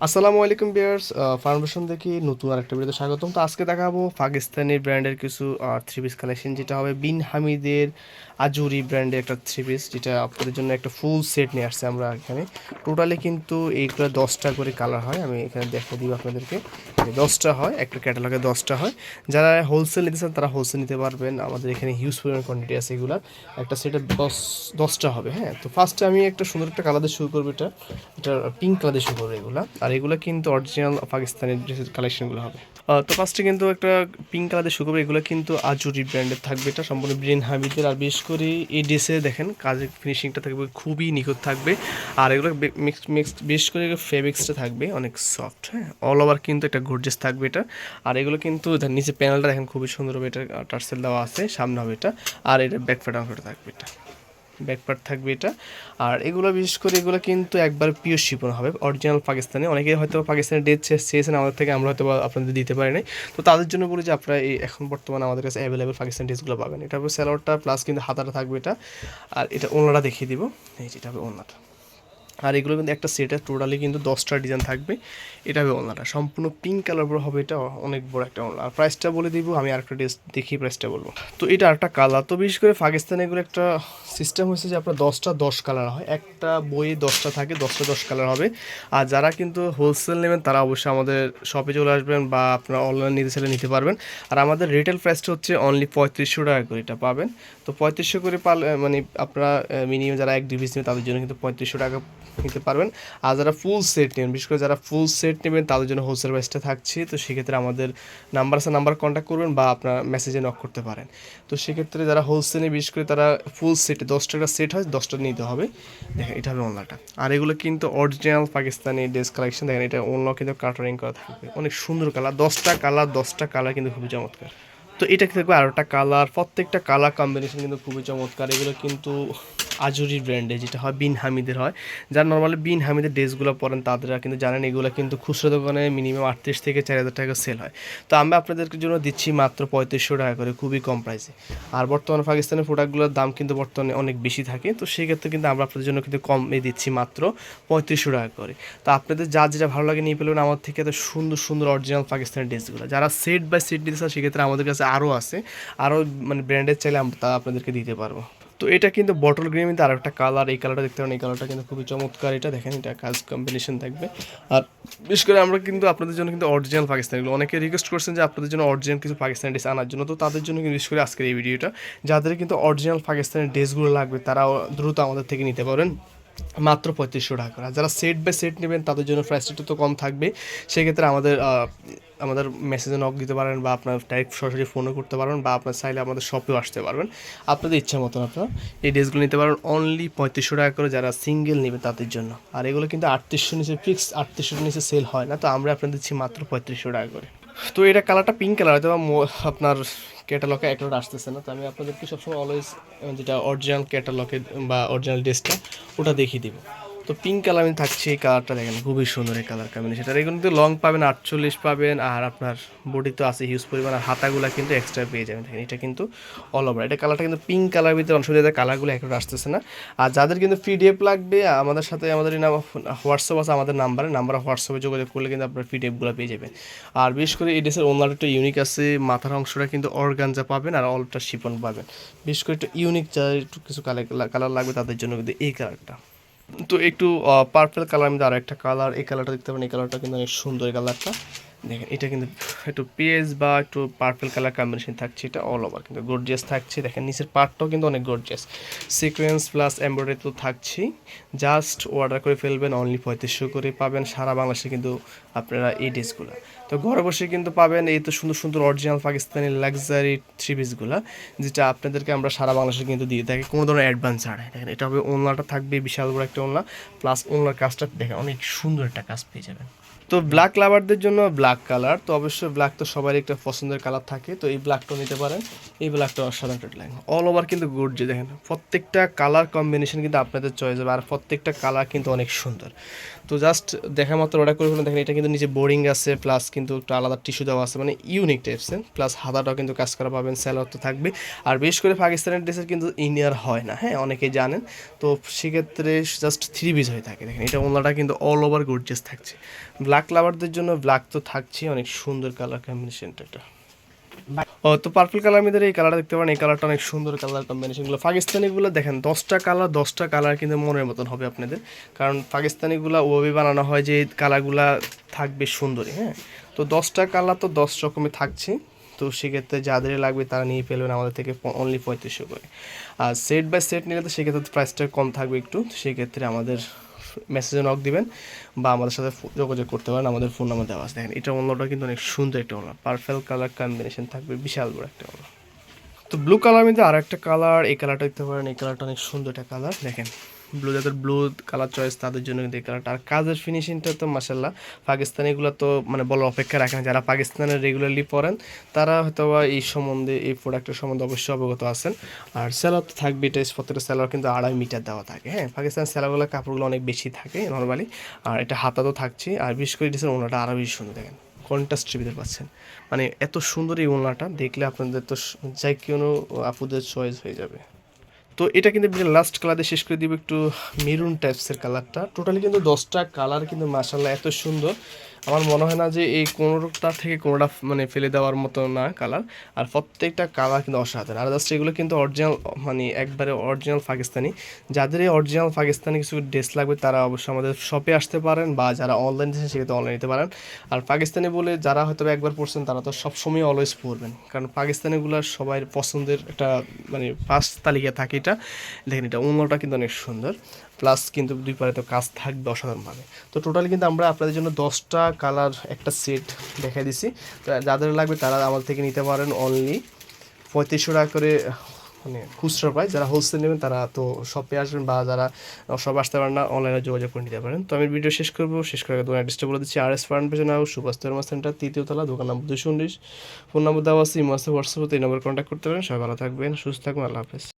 আসসালামু আলাইকুম বিয়ার্স ফার্মেশন থেকে নতুন আরেকটা ভিডিওতে স্বাগতম। তো আজকে দেখাবো পাকিস্তানি ব্র্যান্ডের কিছু থ্রি পিস কালেকশন যেটা হবে বিন হামিদের আজুরি ব্র্যান্ডের একটা থ্রি পিস যেটা আপনাদের জন্য একটা ফুল সেট নিয়ে আসছে আমরা এখানে। টোটালি কিন্তু এইগুলো দশটা করে কালার হয়, আমি এখানে দেখে দিব আপনাদেরকে। দশটা হয়, একটা ক্যাটালগে দশটা হয়। যারা হোলসেল নিতে চান, তারা হোলসেল নিতে পারবেন। আমাদের এখানে হিউজ পরিমাণ কোয়ান্টিটি আছে এগুলার। একটা সেটে দশ, দশটা হবে হ্যাঁ? তো ফার্স্টে আমি একটা সুন্দর একটা কালার দিয়ে শুরু করব এটা। এটা পিঙ্ক কালার দিয়ে শুরু করব এগুলা। আর এগুলো কিন্তু অরিজিনাল পাকিস্তানি ড্রেসের কালেকশনগুলো হবে। তো ফার্স্টে কিন্তু একটা পিঙ্ক কালারের করব এগুলো কিন্তু আজুরি ব্র্যান্ডের থাকবে। এটা সম্পূর্ণ ব্রেন হাবিদের আর বিশেষ করে এই ড্রেসে দেখেন, কাজের ফিনিশিংটা থাকবে, খুবই নিখুঁত থাকবে। আর এগুলো মিক্স মিক্স বিশেষ করে ফেব্রিক্সটা থাকবে, অনেক সফট হ্যাঁ? অল ওভার কিন্তু একটা গর্জেস থাকবে এটা। আর এগুলো কিন্তু নিচে প্যানেলটা দেখেন, খুবই সুন্দর হবে এটা। টার্সেল দেওয়া আছে, সামনে হবে এটা। আর এটা ব্যাক প্যাটার্ন থাকবে এটা। ব্যাকপার্ট থাকবে এটা। আর এগুলো বিশেষ করে এগুলো কিন্তু একবার পিওর শিপন হবে। অরিজিনাল পাকিস্তানে অনেকে হয়তো পাকিস্তানের ডেট চেয়েছেন আমাদের থেকে, আমরা হয়তো আপনাদের দিতে পারি নাই তো তাদের জন্য বলি যে আপনারা এই এখন বর্তমানে আমাদের কাছে অ্যাভেলেবেল পাকিস্তান ডেসগুলো পাবেন। এটা হবে স্যালোয়ারটা প্লাস কিন্তু হাতাটা থাকবে এটা। আর এটা ওনারা দেখিয়ে দিব। এই যেটা হবে ওনাটা। আর এগুলো কিন্তু একটা সেটে টোটালি কিন্তু দশটা ডিজাইন থাকবে। এটা হবে ওনাটা সম্পূর্ণ পিঙ্ক কালার বড় হবে এটা অনেক বড় একটা ওনা আর প্রাইসটা বলে দিব, আমি আরেকটা ড্রেস দেখি প্রাইসটা বলব। তো এটা আরেকটা কালার তো বিশেষ করে পাকিস্তানে এগুলো একটা সিস্টেম হয়েছে যে আপনার দশটা দশ কালার হয়। একটা বইয়ে দশটা থাকে, দশটা দশ কালার হবে। আর যারা কিন্তু হোলসেল নেবেন, তারা অবশ্যই আমাদের শপে চলে আসবেন বা আপনারা অনলাইন নিতে চাইলে নিতে পারবেন। আর আমাদের রিটেল প্রাইসটা হচ্ছে অনলি পঁয়ত্রিশশো টাকা করে এটা পাবেন। তো পঁয়ত্রিশশো করে পালে মানে আপনারা মিনিমাম যারা এক ডিভিস নেবেন তাদের জন্য কিন্তু পঁয়ত্রিশশো টাকা নিতে পারবেন। আর যারা ফুল সেট নেবেন, বিশেষ করে যারা ফুল সেট নেবেন, তাদের জন্য হোলসেল প্রাইসটা থাকছে। তো সেক্ষেত্রে আমাদের নাম্বার আছে নাম্বার কন্ট্যাক্ট করবেন বা আপনার মেসেজে নক করতে পারেন। তো সেক্ষেত্রে যারা হোলসেলে বিশেষ করে তারা ফুল সেটে দশটা টাকা সেট হয়, দশটা নিতে হবে। দেখেন, এটা হবে অনলাটা আর এগুলো কিন্তু অরিজিনাল পাকিস্তানি ড্রেস কালেকশন দেখেন, এটা অন্য কিন্তু কাটারিং করা থাকবে। অনেক সুন্দর কালার দশটা কালার দশটা কালার কিন্তু খুবই চমৎকার। তো এটা থাকবে? আরও একটা কালার প্রত্যেকটা কালার কম্বিনেশন কিন্তু খুবই চমৎকার। এগুলো কিন্তু আজুরি ব্র্যান্ডে যেটা হয়, বিন হামিদের হয়। যারা নর্মালি বিন হামিদের ড্রেসগুলো পরেন, তাদেরা কিন্তু জানেন এগুলো কিন্তু খুচরো দোকানে মিনিমাম আটত্রিশ থেকে চার হাজার টাকা সেল হয়। তো আমরা আপনাদেরকে জন্য দিচ্ছি মাত্র পঁয়ত্রিশশো টাকা করে, খুবই কম প্রাইসে আর বর্তমানে পাকিস্তানের প্রোডাক্টগুলোর দাম কিন্তু বর্তমানে অনেক বেশি থাকে। তো সেক্ষেত্রে কিন্তু আমরা আপনাদের জন্য কিন্তু কমে দিচ্ছি মাত্র পঁয়ত্রিশশো টাকা করে। তো আপনাদের যা যেটা ভালো লাগে নিয়ে পেলেন আমার থেকে এত সুন্দর সুন্দর অরিজিনাল পাকিস্তানি ড্রেসগুলো। যারা সেট বাই সেট দিতে চান, সেক্ষেত্রে আমাদের কাছে আরও আছে। আরও মানে ব্র্যান্ডের চাইলে আমরা তা আপনাদেরকে দিতে পারব। তো এটা কিন্তু বটল গ্রিন কিন্তু আর একটা কালার এই কালারটা দেখতে পারেন, এই কালারটা কিন্তু খুবই চমৎকার এটা। দেখেন, এটা কাজ কম্বিনেশন থাকবে। আর বিশেষ করে আমরা কিন্তু আপনাদের জন্য কিন্তু অরিজিনাল পাকিস্তানিগুলো অনেকে রিকোয়েস্ট করছেন যে আপনাদের জন্য অরিজিনাল কিছু পাকিস্তানি ড্রেস আনার জন্য। তো তাদের জন্য কিন্তু বিশেষ করে আজকের এই ভিডিওটা যাদের কিন্তু অরিজিনাল পাকিস্তানি ড্রেসগুলো লাগবে তারা দ্রুত আমাদের থেকে নিতে পারেন। মাত্র পঁয়ত্রিশশো টাকা করে। যারা সেট বাই সেট নেবেন, তাদের জন্য প্রাইসটা একটু তো কম থাকবে। সেক্ষেত্রে আমাদের আমাদের মেসেজে নক দিতে পারেন বা আপনার ডাইরেক্ট সরাসরি ফোনও করতে পারবেন বা আপনার চাইলে আমাদের শপেও আসতে পারবেন। আপনাদের ইচ্ছা মতন আপনারা এই ড্রেসগুলো নিতে পারেন। অনলি পঁয়ত্রিশশো টাকা করে যারা সিঙ্গেল নেবে তাদের জন্য। আর এগুলো কিন্তু আটত্রিশশো নিচে ফিক্স আটত্রিশশো নিচে সেল হয় না। তো আমরা আপনাদের দিচ্ছি মাত্র পঁয়ত্রিশশো টাকা করে। তো এটা কালারটা পিঙ্ক কালার হয়তো আপনার ক্যাটালগে একটা আসতেছে না, তো আমি আপনাদেরকে সবসময় অলওয়েজ যেটা অরিজিনাল ক্যাটালগে বা অরিজিনাল ড্রেসটা ওটা দেখিয়ে দিব। তো পিঙ্ক কালার আমি থাকছে, এই কালারটা দেখেন, খুবই সুন্দর এই কালার কম্বিনেশন এগুলো কিন্তু লং পাবেন আটচল্লিশ পাবেন, আর আপনার বডি তো আছে হিউজ পরিমাণ, আর হাতাগুলো কিন্তু এক্সট্রা পেয়ে যাবেন। দেখেন, এটা কিন্তু অল ওভার এটা কালারটা কিন্তু পিঙ্ক কালার ভিতরে অংশ দিয়ে কালারগুলো একটা আসতেছে না। আর যাদের কিন্তু পিডিএফ লাগবে, আমাদের সাথে, আমাদের নাম হোয়াটসঅ্যাপ আছে আমাদের নাম্বারে নাম্বার হোয়াটসঅ্যাপে যোগাযোগ করলে কিন্তু আপনার পিডিএফগুলো পেয়ে যাবেন। আর বিশেষ করে এই ড্রেসের ওনার একটু ইউনিক আছে, মাথার অংশটা কিন্তু অর্গানজা পাবেন, আর অলটা শিপন পাবেন। বিশেষ করে একটু ইউনিক যারা একটু কিছু কালার কালার লাগবে, তাদের জন্য কিন্তু এই কালারটা তো একটু পার্পল কালার আমি আর একটা কালার এই কালারটা দেখতে পারেন, এই কালারটা কিন্তু অনেক সুন্দর কালারটা দেখেন, এটা কিন্তু একটু পেজ বা একটু পার্পল কালার কম্বিনেশন থাকছে, এটা অল ওভার কিন্তু গর্জিয়াস থাকছে। দেখেন, নিচের পার্টটাও কিন্তু অনেক গর্জিয়াস সিকোয়েন্স প্লাস এমব্রয়ডারি তো থাকছেই। জাস্ট অর্ডার করে ফেলবেন অনলি পঁয়ত্রিশশো করে পাবেন। সারা বাংলাদেশে কিন্তু আপনারা এই ড্রেসগুলো। তো ঘরে বসে কিন্তু পাবেন এই তো সুন্দর সুন্দর অরিজিনাল পাকিস্তানি লাক্সারি থ্রি পিসগুলো যেটা আপনাদেরকে আমরা সারা বাংলাদেশে কিন্তু দিয়ে থাকি। কোনো ধরনের অ্যাডভান্স ছাড়াই দেখেন, এটা হবে ওনলাটা থাকবে, বিশাল বড় একটা ওনলা প্লাস ওনলার কাজটা দেখেন, অনেক সুন্দর একটা কাজ পেয়ে যাবেন। তো ব্ল্যাক লাভারদের জন্য ব্ল্যাক ব্ল্যাক কালার তো অবশ্যই ব্ল্যাক তো সবারই একটা পছন্দের কালার থাকে, তো এই ব্ল্যাকটাও নিতে পারেন। এই ব্ল্যাকটা অসাধারণ একটা লাইন অল ওভার কিন্তু যে দেখেন, প্রত্যেকটা কালার কম্বিনেশন কিন্তু আপনাদের চয়েস হবে, আর প্রত্যেকটা কালার কিন্তু অনেক সুন্দর। তো জাস্ট দেখা মাত্র অর্ডার করে ফেলেন, দেখেন, এটা কিন্তু নিচে বোরিং আছে প্লাস কিন্তু একটা আলাদা টিস্যু দেওয়া আছে মানে ইউনিক টাইপসের প্লাস হাতাটাও কিন্তু কাজ করা পাবেন স্যালোয়ার তো থাকবে। আর বেশ করে পাকিস্তানের ড্রেসের কিন্তু ইনিয়ার হয় না হ্যাঁ? অনেকেই জানেন। তো সেক্ষেত্রে জাস্ট থ্রি পিস হয়ে থাকে, দেখেন, এটা ওনাটা কিন্তু অল ওভার গর্জেস থাকছে। ব্ল্যাক লাভারদের জন্য ব্ল্যাক তো থাকছে অনেক সুন্দর কালার কম্বিনেশনটা এটা। ও তো পার্পল কালার মধ্যে এই কালারটা দেখতে পারেন এই কালারটা অনেক সুন্দর কালার কম্বিনেশনগুলো পাকিস্তানিগুলো দেখেন দশটা কালার দশটা কালার কিন্তু মনের মতন হবে আপনাদের। কারণ পাকিস্তানিগুলো ওভাবে বানানো হয় যে এই কালারগুলা থাকবে সুন্দরী হ্যাঁ? তো দশটা কালার তো দশ রকমের থাকছে। তো সেক্ষেত্রে যাদের লাগবে তারা নিয়ে ফেলবেন আমাদের থেকে অনলি পঁয়ত্রিশশো করে। আর সেট বাই সেট নিলে তো সেক্ষেত্রে প্রাইসটা কম থাকবে একটু। সেক্ষেত্রে আমাদের মেসেজে নক দিবেন বা আমাদের সাথে যোগাযোগ করতে পারেন। আমাদের ফোন নাম্বার দেওয়া আছে। দেখেন, এটা অন্যটা কিন্তু অনেক সুন্দর একটা ওলা পারফেল কালার কম্বিনেশন থাকবে, বিশাল বড় একটা ওলা তো ব্লু কালার মধ্যে আর একটা কালার এই কালারটা দেখতে পারেন, এই কালারটা অনেক সুন্দর একটা কালার দেখেন ব্লু, যাদের ব্লু কালার চয়েস তাদের জন্য কিন্তু এই কালারটা আর কাজের ফিনিশিংটা তো মাসাল্লাহ পাকিস্তানিগুলো তো মানে বলার অপেক্ষা রাখেন যারা পাকিস্তানের রেগুলারলি পরেন, তারা হয়তো বা এই সম্বন্ধে, এই প্রোডাক্টের সম্বন্ধে অবশ্যই অবগত আছেন। আর স্যালার তো থাকবে এটা প্রত্যেকটা স্যালার কিন্তু আড়াই মিটার দেওয়া থাকে হ্যাঁ? পাকিস্তান স্যালারগুলো কাপড়গুলো অনেক বেশি থাকে নর্মালি আর এটা হাতা তো থাকছে, আর বিশেষ করে ডিসের ওনাটা আরও বেশি সুন্দর, দেখেন কন্ট্রাস্ট ভিতরে পাচ্ছেন। মানে এত সুন্দর এই ওনাটা, দেখলে আপনাদের তো যাই কোনো আপুদের চয়েস হয়ে যাবে। তো এটা কিন্তু লাস্ট কালার শেষ করে দিব একটু মেরুন টাইপসের কালারটা টোটালি কিন্তু দশটা কালার কিন্তু মাসাল্লাহ এত সুন্দর। আমার মনে হয় না যে এই কোনোটা থেকে কোনোটা মানে ফেলে দেওয়ার মতো না কালার আর প্রত্যেকটা কালার কিন্তু অসাধারণ। আর জাস্ট এগুলো কিন্তু অরিজিনাল মানে একবারে অরিজিনাল পাকিস্তানি। যাদের এই অরিজিনাল পাকিস্তানি কিছু ড্রেস লাগবে, তারা অবশ্যই আমাদের শপে আসতে পারেন বা যারা অনলাইন দিচ্ছেন সেক্ষেত্রে অনলাইন নিতে পারেন। আর পাকিস্তানি বলে যারা হয়তো একবার পড়ছেন, তারা তো সবসময় অলওয়েজ পড়বেন। কারণ পাকিস্তানিগুলো সবাই পছন্দের একটা মানে ফার্স্ট তালিকা থাকে এটা। দেখেন এটা অন্যটা কিন্তু অনেক সুন্দর। প্লাস কিন্তু দুই পারে তো কাজ থাকবে অসাধারণভাবে তো টোটালি কিন্তু আমরা আপনাদের জন্য দশটা কালার একটা সেট দেখাই দিছি। যাদের লাগবে তারা আমাদের থেকে নিতে পারেন অনলি পঁয়ত্রিশশো টাকা করে মানে খুচরা প্রাইস যারা হোলসেল নেবেন তারা তো শপে আসবেন বা যারা সব আসতে পারেন না অনলাইনে যোগাযোগ করে নিতে পারেন। তো আমি ভিডিও শেষ করব। শেষ করে দোকান অ্যাড্রেসটা বলে দিচ্ছি। আর এস ফার্ন পেছনে হাউস সুভাষ ধর্মা সেন্টার তৃতীয় তলা, দোকান নম্বর দুশো উনিশ। ফোন নম্বর দেওয়া আছে, ইমো আছে হোয়াটসঅ্যাপে এই নম্বর কন্ট্যাক্ট করতে পারেন। সবাই ভালো থাকবেন, সুস্থ থাকবেন, আল্লাহ হাফেজ।